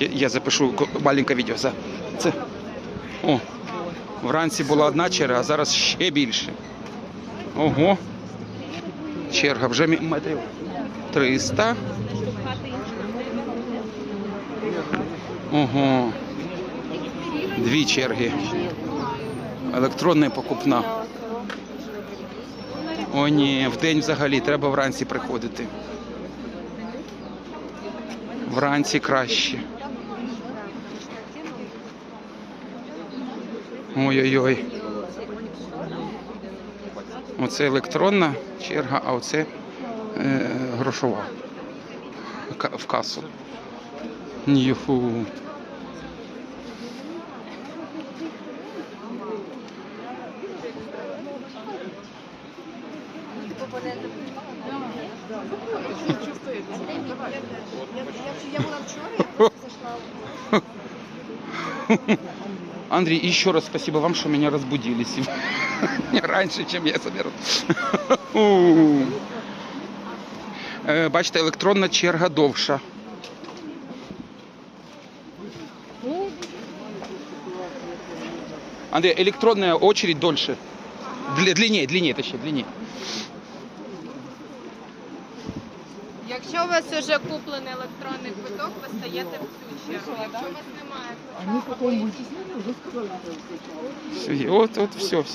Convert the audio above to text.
Я, я запишу маленьке відео. За це. О, вранці була одна черга, а зараз ще більше. Ого. Черга вже метрів 300. Ого. Дві черги. Електронна покупна. О, ні, в день взагалі треба вранці приходити. Вранці краще. Ой-ой-ой. Оце електронна черга, а оце е, грошова. В касу. Ніху. Андрей, еще раз спасибо вам, что меня разбудили сегодня раньше, чем я собирался. Е, Бачите, електронна черга довша. Андрей, электронная очередь дольше. Дли- Длиннее, длиннее, точнее, длиннее. Якщо у вас вже куплений електронний квиток, ви стаєте в цю чергу. Якщо у вас немає, Всё, от, вот, все, все.